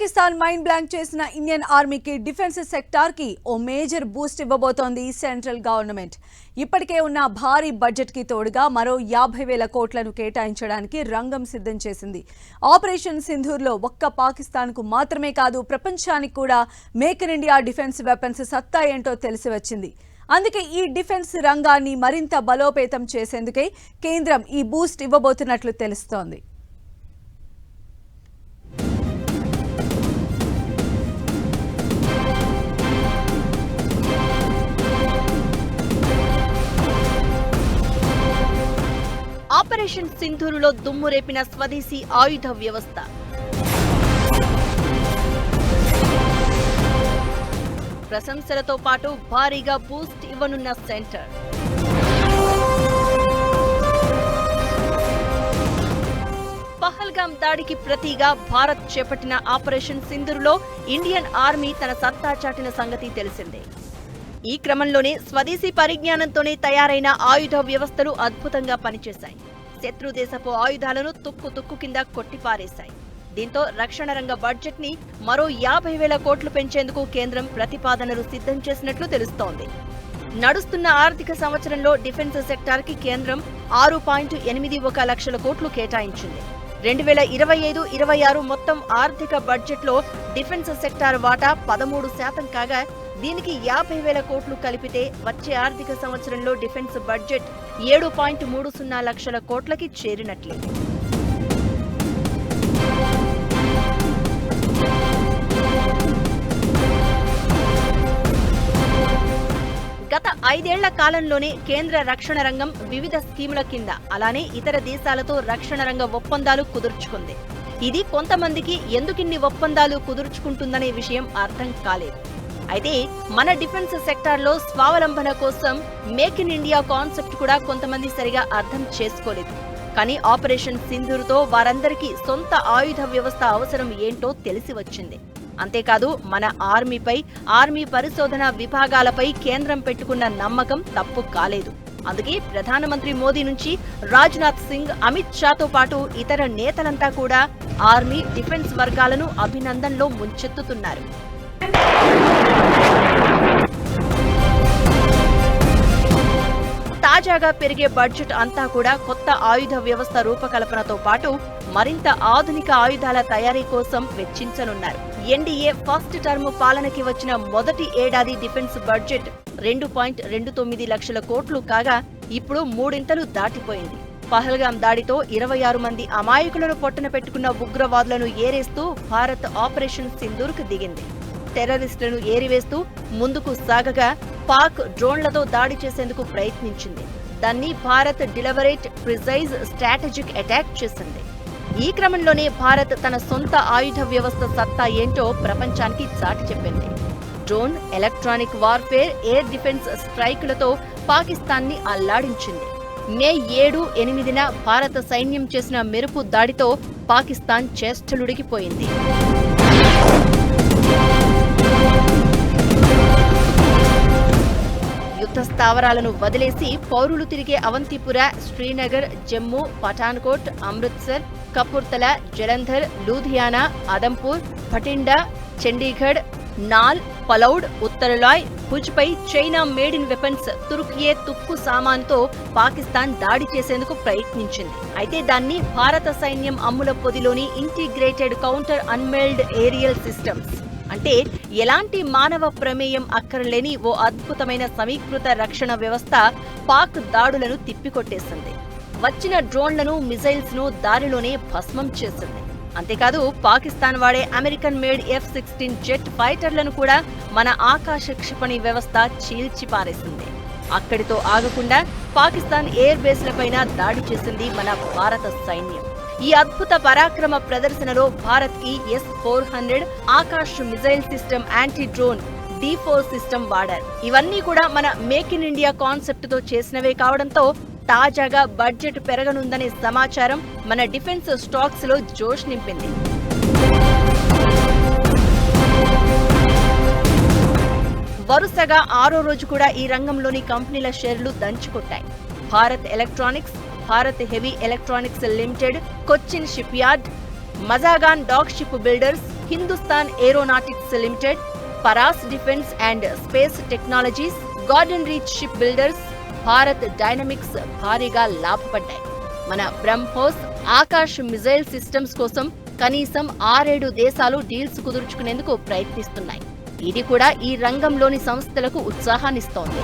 Pakistan mind blank చేసిన Indian ఆర్మీకి defence సెక్టార్కి ఓ మేజర్ బూస్ట్ ఇవ్వబోతోంది సెంట్రల్ గవర్నమెంట్. ఇప్పటికే ఉన్న భారీ బడ్జెట్కి తోడుగా మరో యాభై వేల కోట్లను కేటాయించడానికి రంగం సిద్ధం చేసింది. ఆపరేషన్ సింధూర్లో ఒక్క పాకిస్తాన్కు మాత్రమే కాదు ప్రపంచానికి కూడా make in India defence weapons సత్తా ఏంటో తెలిసి వచ్చింది. అందుకే ఈ డిఫెన్స్ రంగాన్ని మరింత బలోపేతం చేసేందుకే కేంద్రం ఈ బూస్ట్ ఇవ్వబోతున్నట్లు తెలుస్తోంది. ఆపరేషన్ సింధూరులో దుమ్ము రేపిన స్వదేశీ ఆయుధ వ్యవస్థ. ప్రశంసలతో పాటు భారీగా బూస్ట్ ఇవ్వనున్న సెంటర్. పహల్గాం దాడికి ప్రతిగా భారత్ చేపట్టిన ఆపరేషన్ సింధూరులో ఇండియన్ ఆర్మీ తన సత్తా చాటిన సంగతి తెలిసిందే. ఈ క్రమంలోనే స్వదేశీ పరిజ్ఞానంతోనే తయారైన ఆయుధ వ్యవస్థలు అద్భుతంగా పనిచేశాయి. శత్రు దేశపు ఆయుధాలను తుక్కు తుక్కు కింద కొట్టిపారేశాయి. దీంతో రక్షణ రంగ బడ్జెట్ని మరో యాభై వేల కోట్లు పెంచేందుకు కేంద్రం ప్రతిపాదనలు సిద్ధం చేసినట్లు తెలుస్తోంది. నడుస్తున్న ఆర్థిక సంవత్సరంలో డిఫెన్స్ సెక్టార్కి కేంద్రం ఆరు పాయింట్ ఎనిమిది ఒక లక్షల కోట్లు కేటాయించింది. రెండు వేల ఇరవై ఐదు ఇరవై ఆరు మొత్తం ఆర్థిక బడ్జెట్లో డిఫెన్స్ సెక్టార్ వాటా పదమూడు శాతం కాగా దీనికి యాభై వేల కోట్లు కలిపితే వచ్చే ఆర్థిక సంవత్సరంలో డిఫెన్స్ బడ్జెట్ ఏడు పాయింట్ మూడు సున్నా లక్షల కోట్లకి చేరినట్లే. గత ఐదేళ్ళ కాలంలోనే కేంద్ర రక్షణ రంగం వివిధ స్కీముల కింద అలానే ఇతర దేశాలతో రక్షణ రంగ ఒప్పందాలు కుదుర్చుకుంది. ఇది కొంతమందికి ఎందుకిన్ని ఒప్పందాలు కుదుర్చుకుంటుందనే విషయం అర్థం కాలేదు. అయితే మన డిఫెన్స్ సెక్టార్లో స్వావలంబన కోసం మేక్ ఇన్ ఇండియా కాన్సెప్ట్ కూడా కొంతమంది సరిగా అర్థం చేసుకోలేదు. కానీ ఆపరేషన్ సింధూరుతో వారందరికీ సొంత ఆయుధ వ్యవస్థ అవసరం ఏంటో తెలిసి వచ్చింది. అంతేకాదు మన ఆర్మీపై ఆర్మీ పరిశోధన విభాగాలపై కేంద్రం పెట్టుకున్న నమ్మకం తప్పు కాలేదు. అందుకే ప్రధానమంత్రి మోదీ నుంచి రాజ్నాథ్ సింగ్ అమిత్ షాతో పాటు ఇతర నేతలంతా కూడా ఆర్మీ డిఫెన్స్ వర్గాలను అభినందనలో ముంచెత్తుతున్నారు. తాజాగా పెరిగే బడ్జెట్ అంతా కూడా కొత్త ఆయుధ వ్యవస్థ రూపకల్పనతో పాటు మరింత ఆధునిక ఆయుధాల తయారీ కోసం వెచ్చించనున్నారు. ఎన్డీఏ ఫస్ట్ టర్మ్ పాలనకి వచ్చిన మొదటి ఏడాది డిఫెన్స్ బడ్జెట్ రెండు పాయింట్ రెండు తొమ్మిది లక్షల కోట్లు కాగా ఇప్పుడు మూడింతలు దాటిపోయింది. పహల్గాం దాడితో ఇరవై ఆరు మంది అమాయకులను పొట్టన పెట్టుకున్న ఉగ్రవాదులను ఏరేస్తూ భారత్ ఆపరేషన్ సింధూర్కు దిగింది. టెర్రరిస్టులను ఏరివేస్తూ ముందుకు సాగగా పాక్ డ్రోన్లతో దాడి చేసేందుకు ప్రయత్నించింది. దాన్ని Bharat deliberate precise strategic attack చేసింది. ఈ క్రమంలోనే భారత్ తన సొంత ఆయుధ వ్యవస్థ సత్తా ఏంటో ప్రపంచానికి చాటి చెప్పింది. Drone electronic warfare air defence స్ట్రైకులతో పాకిస్తాన్ని అల్లాడించింది. మే ఏడు ఎనిమిదిన భారత సైన్యం చేసిన మెరుపు దాడితో పాకిస్తాన్ చేష్టలుడికిపోయింది కొత్త స్థావరాలను వదిలేసి పౌరులు తిరిగే Awantipora Srinagar Jammu Pathankot Amritsar Kapurthala Jalandhar Ludhiana Adampur Bathinda Chandigarh Nal పలౌడ్ Uttarlai భుజ్పై China made in weapons Turkiye తుక్కు సామాన్తో పాకిస్తాన్ దాడి చేసేందుకు ప్రయత్నించింది. అయితే దాన్ని భారత సైన్యం అమ్ముల పొదిలోని integrated counter unmanned aerial systems. అంటే ఎలాంటి మానవ ప్రమేయం అక్కరలేని ఓ అద్భుతమైన సమీకృత రక్షణ వ్యవస్థ పాక్ దాడులను తిప్పికొట్టేసింది. వచ్చిన డ్రోన్లను మిజైల్స్ను దారిలోనే భస్మం చేసింది. అంతేకాదు పాకిస్తాన్ వాడే American made F sixteen jet ఫైటర్లను కూడా మన ఆకాశ క్షిపణి వ్యవస్థ చీల్చిపారేసింది. అక్కడితో ఆగకుండా పాకిస్తాన్ ఎయిర్ బేస్లపైన దాడి చేసింది మన భారత సైన్యం. ఈ అద్భుత పరాక్రమ ప్రదర్శనలో భారత్కి S four hundred Akash missile system anti drone D four system వాడారు. ఇవన్నీ కూడా మన మేక్ ఇన్ ఇండియా కాన్సెప్ట్తో చేసినవే కావడంతో తాజాగా బడ్జెట్ పెరగనుందనే సమాచారం మన డిఫెన్స్ స్టాక్స్లో జోష్ నింపింది. వరుసగా ఆరో రోజు కూడా ఈ రంగంలోని కంపెనీల షేర్లు దంచుకొట్టాయి. Bharat electronics Bharat heavy electronics limited Cochin ship yard Mazagon dock ship builders Hindustan aeronautics limited Paras defence and space technologies garden reach ship builders Bharat dynamics భారీగా లాభపడ్డాయి. మన బ్రహ్మోస్ ఆకాశ్ మిజైల్ సిస్టమ్స్ కోసం కనీసం ఆరేడు దేశాలు డీల్స్ కుదుర్చుకునేందుకు ప్రయత్నిస్తున్నాయి. ఇది కూడా ఈ రంగంలోని సంస్థలకు ఉత్సాహాన్నిస్తోంది.